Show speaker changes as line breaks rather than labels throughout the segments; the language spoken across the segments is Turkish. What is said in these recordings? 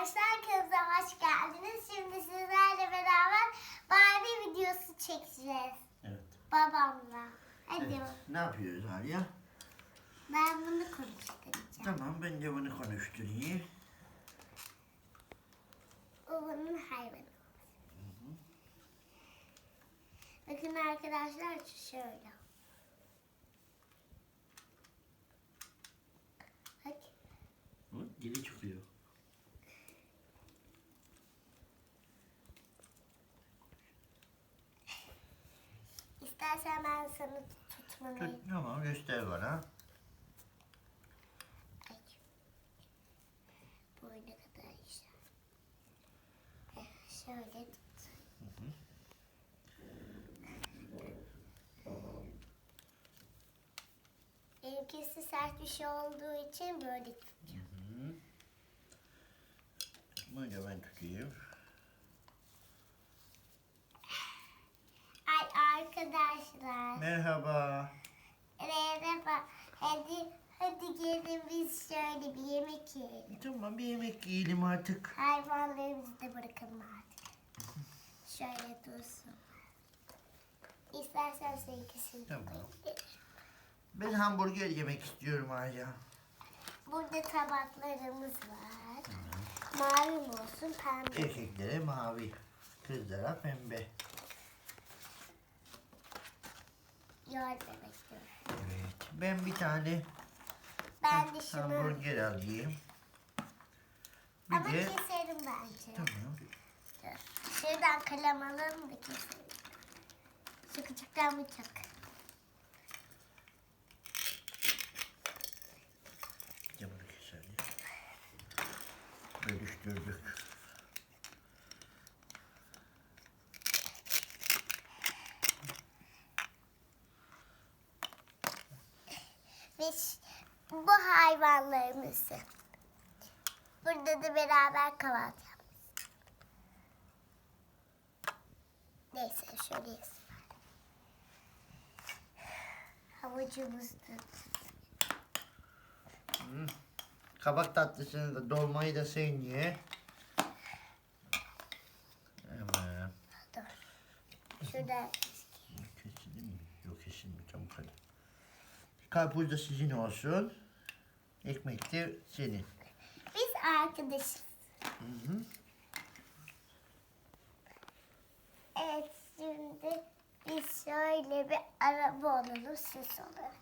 arkadaşlar kanalımıza hoş geldiniz. Şimdi sizlerle beraber Barbie videosu çekeceğiz.
Evet.
Babamla. Hadi
evet. Ne yapıyoruz Arya?
ben bunu konuşturacağım.
Tamam ben de bunu konuşturayım.
O bunun hayvanı. Bakın arkadaşlar şöyle. Bak.
Hı? Dili çıkıyor.
İstersen ben sana tutmanı
Tut, tamam göster bana.
Boyuna kadar işte. Şöyle tut. Benimkisi sert bir şey olduğu için böyle tutuyor.
Hı. Bunu da ben tutayım.
Ay arkadaşlar.
Merhaba.
Merhaba. Hadi hadi gelin biz şöyle bir yemek yiyelim.
Tamam bir yemek yiyelim artık.
Hayvanlarımızı da bırakalım artık. Şöyle dursun. İstersen seninkisini
Tamam.
koyabilirim.
Ben hamburger yemek istiyorum Arya.
Burada tabaklarımız var. Mavi mi olsun pembe.
Erkeklere mavi, kızlara pembe.
Bekliyorum.
Evet. Ben bir tane
Ben de şunu
hamburger alayım. Bir
ama
de
keserim bence.
tamam.
Dur. Şuradan kalem alalım da keselim. Şu küçükten bıçak.
Bunu keselim. Bölüştürdük.
Ş- bu hayvanlarımızı. Burada da beraber kahvaltı yapmışız. Neyse şöyle. Havucumuz da.
Kabak tatlısını da dolmayı da sen ye. Hemen.
Şurada
Kesildi mi? Yok kesilmiyor. Tam kare. Karpuz da sizin olsun. Ekmek de senin.
biz arkadaşız.
Hı hı.
Evet şimdi biz şöyle bir araba olalım süs olarak.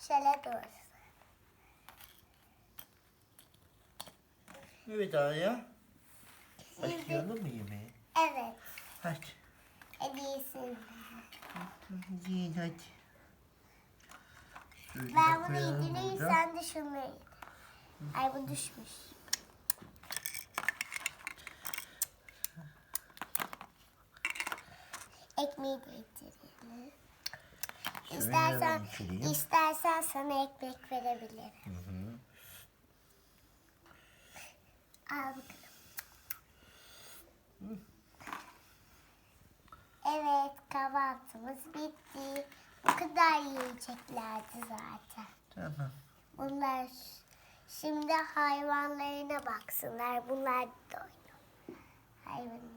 Şöyle doğrusu.
Evet Arya. Başlayalım mı yemeğe?
Evet.
Hadi.
Hediyesini.
Yiyin hadi. Şöyle
Ben bunu
koyalım
yedireyim
burada.
sen de şunu yedir. Ay bu düşmüş. Ekmeği de yedirelim.
Şöyle
İstersen, istersen sana ekmek verebilirim.
Hı hı.
Al bakalım. Evet kahvaltımız bitti. Bu kadar yiyeceklerdi zaten.
Tamam.
Bunlar şimdi hayvanlarına baksınlar. Bunlar da oynuyor. Hayvanlar.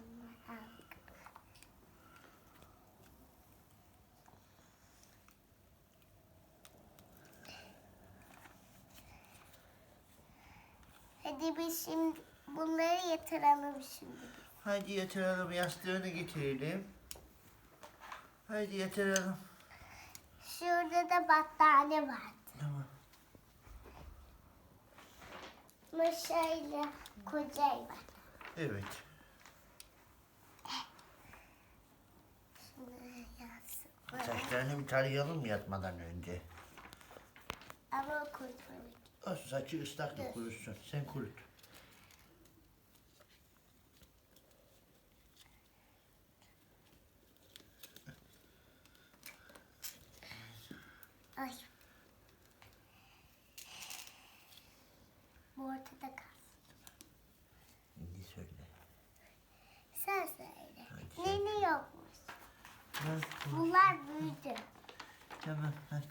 Hadi biz şimdi bunları yatıralım şimdi.
Hadi yatıralım yastığını getirelim. Hadi yatıralım.
Şurada da battaniye vardı.
Tamam.
Ama şöyle koca var.
Evet.
Şunu yatsın.
Saçlarını bir tarayalım yatmadan önce?
Ama o kurtulmuş.
O saçı ıslak da kurutsun. Sen kurut.
Ay. Bu ortada kalsın.
Şimdi söyle.
Sen söyle.
Hadi.
Ne ne yokmuş? Bunlar büyüdü.
Tamam hadi.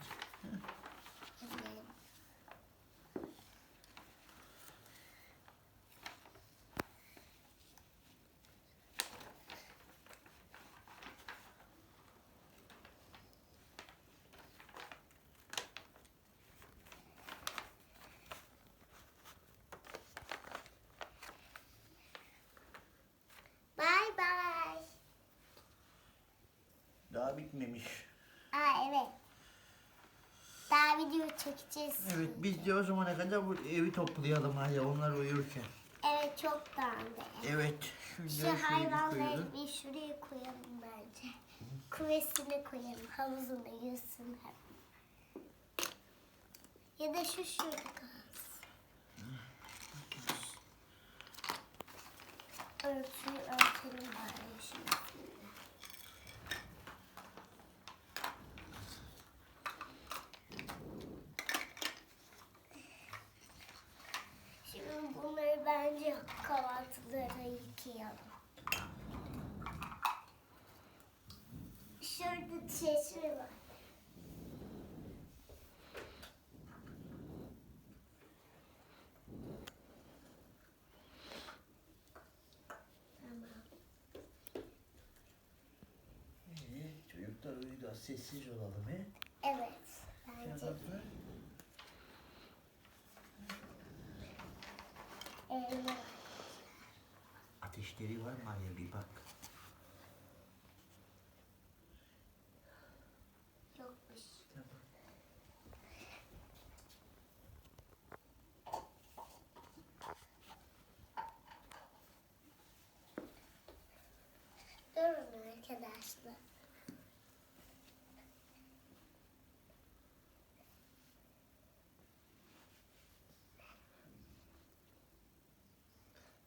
Bitmemiş.
Aa evet. Daha video çekeceğiz.
Evet biz de o zamana kadar bu evi toplayalım hadi onlar uyurken.
Evet çok dağındı.
Evet.
Şu hayvanları bir şuraya koyalım bence. Kuvesine koyalım. Havuzunda yüzsün hep. Ya da şu şurada kalsın. Örtüyü örtelim bari şimdi. Şimdi bunları bence kahvaltılara yıkayalım. Şurada çeşme var.
Çocuklar uyudu. Sessiz olalım he.
Evet. Bence
Yanaklar.
Elma.
Ateşleri var mı Arya bir bak.
Yokmuş.
Tamam.
Durun arkadaşlar.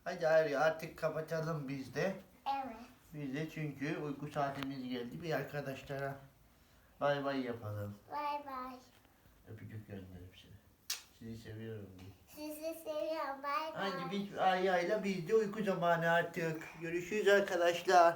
Hadi Arya artık kapatalım biz de.
Evet.
Biz de çünkü uyku saatimiz geldi. Bir arkadaşlara bay bay yapalım.
Bay bay.
Öpücük gönderim size. Sizi seviyorum.
Sizi seviyorum. Bay bay.
Hadi biz Arya'yla biz de uyku zamanı artık. Görüşürüz arkadaşlar.